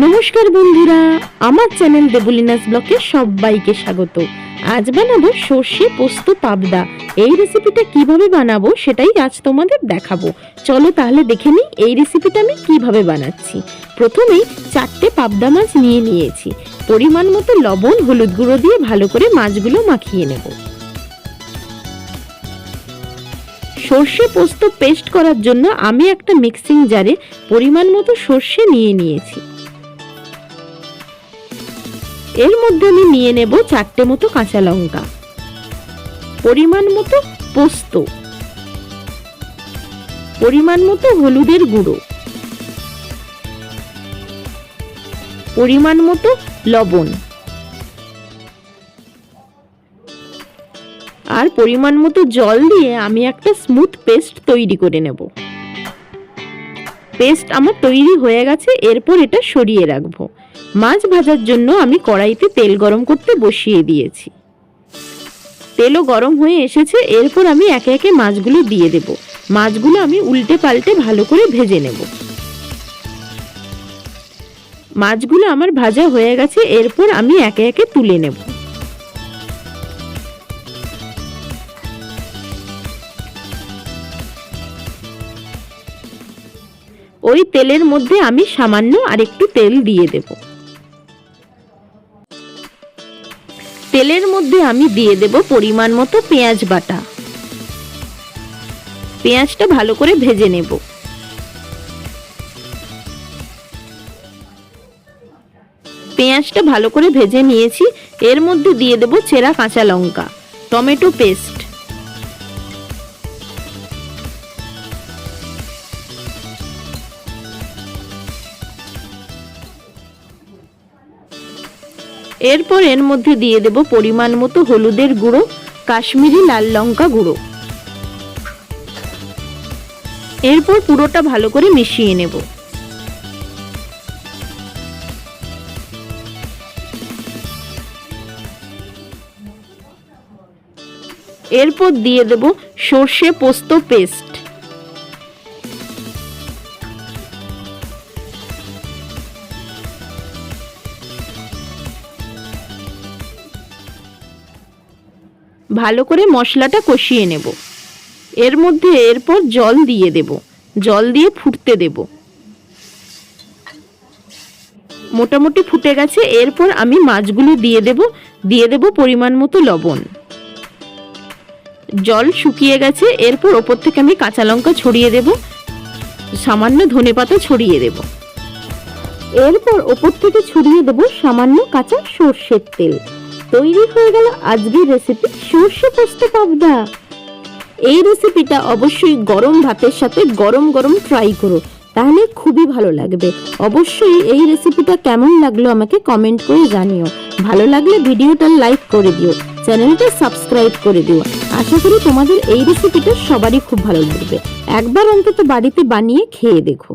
নমস্কার বন্ধুরা, আমার চ্যানেল দেবলিনাস ব্লকে সবাইকে স্বাগত। আজ বানাবো সর্ষে পোস্ত পাবদা। এই রেসিপিটা কীভাবে বানাবো সেটাই আজ তোমাদের দেখাবো। চলো তাহলে দেখে নিই এই রেসিপিটা আমি কীভাবে বানাচ্ছি। প্রথমেই চারটে পাবদা মাছ নিয়ে নিয়েছি। পরিমাণ মতো লবণ, হলুদ গুঁড়ো দিয়ে ভালো করে মাছগুলো মাখিয়ে নেব। সর্ষে পোস্ত পেস্ট করার জন্য আমি একটা মিক্সিং জারে পরিমাণ মতো সর্ষে নিয়ে নিয়েছি। এর মধ্যে আমি নিয়ে নেব চারটে মতো কাঁচা লঙ্কা। পরিমাণ মতো পোস্ত। পরিমাণ মতো হলুদের গুঁড়ো। পরিমাণ মতো লবণ। আর পরিমাণ মতো জল দিয়ে আমি একটা স্মুথ পেস্ট তৈরি করে নেব। পেস্ট আমার তৈরি হয়ে গেছে, এরপর এটা সরিয়ে রাখব। মাছ ভাজার জন্য আমি কড়াইতে তেল গরম করতে বসিয়ে দিয়েছি। তেলও গরম হয়ে এসেছে, এরপর আমি একে একে মাছগুলো দিয়ে দেব। মাছগুলো আমি উল্টে পাল্টে ভালো করে ভেজে নেব। মাছগুলো আমার ভাজা হয়ে গেছে, এরপর আমি একে একে তুলে নেব। ওই তেলের মধ্যে আমি সামান্য আরেকটু তেল দিয়ে দেব। তেলের মধ্যে আমি দিয়ে দেব পরিমাণ মতো পেঁয়াজ বাটা। পেঁয়াজটা ভালো করে ভেজে নেব। পেঁয়াজটা ভালো করে ভেজে নিয়েছি। এর মধ্যে দিয়ে দেব চেরা কাঁচা লঙ্কা, টমেটো পেস্ট। এরপর এর মধ্যে দিয়ে দেব পরিমাণ মতো হলুদের গুঁড়ো, কাশ্মীরি লাল লঙ্কা গুঁড়ো। এরপর পুরোটা ভালো করে মিশিয়ে নেব। এরপর দিয়ে দেব সর্ষে পোস্ত পেস্ট। ভালো করে মশলাটা কষিয়ে নেব। এর মধ্যে এরপর জল দিয়ে দেব। জল দিয়ে ফুটতে দেব। মোটামুটি ফুটে গেছে। এরপর আমি মাছগুলো দিয়ে দেব। দিয়ে দেব পরিমাণ মতো লবণ। জল শুকিয়ে গেছে। এরপর ওপর থেকে আমি কাঁচা লঙ্কা ছড়িয়ে দেব। সামান্য ধনেপাতা ছড়িয়ে দেব। এরপর ওপর থেকে ছড়িয়ে দেব সামান্য কাঁচা সর্ষের তেল। তৈরি হয়ে গেল আজকের রেসিপি সর্ষে পোস্ত পাবদা। এই রেসিপিটা অবশ্যই গরম ভাতের সাথে গরম গরম ট্রাই করো, তাহলে খুবই ভালো লাগবে। অবশ্যই এই রেসিপিটা কেমন লাগল আমাকে কমেন্ট করে জানিও। ভালো লাগলে ভিডিওটা লাইক করে দিও, চ্যানেলটা সাবস্ক্রাইব করে দিও। আশা করি তোমাদের এই রেসিপিটা সবারই খুব ভালো লাগবে। একবার অন্তত বাড়িতে বানিয়ে খেয়ে দেখো।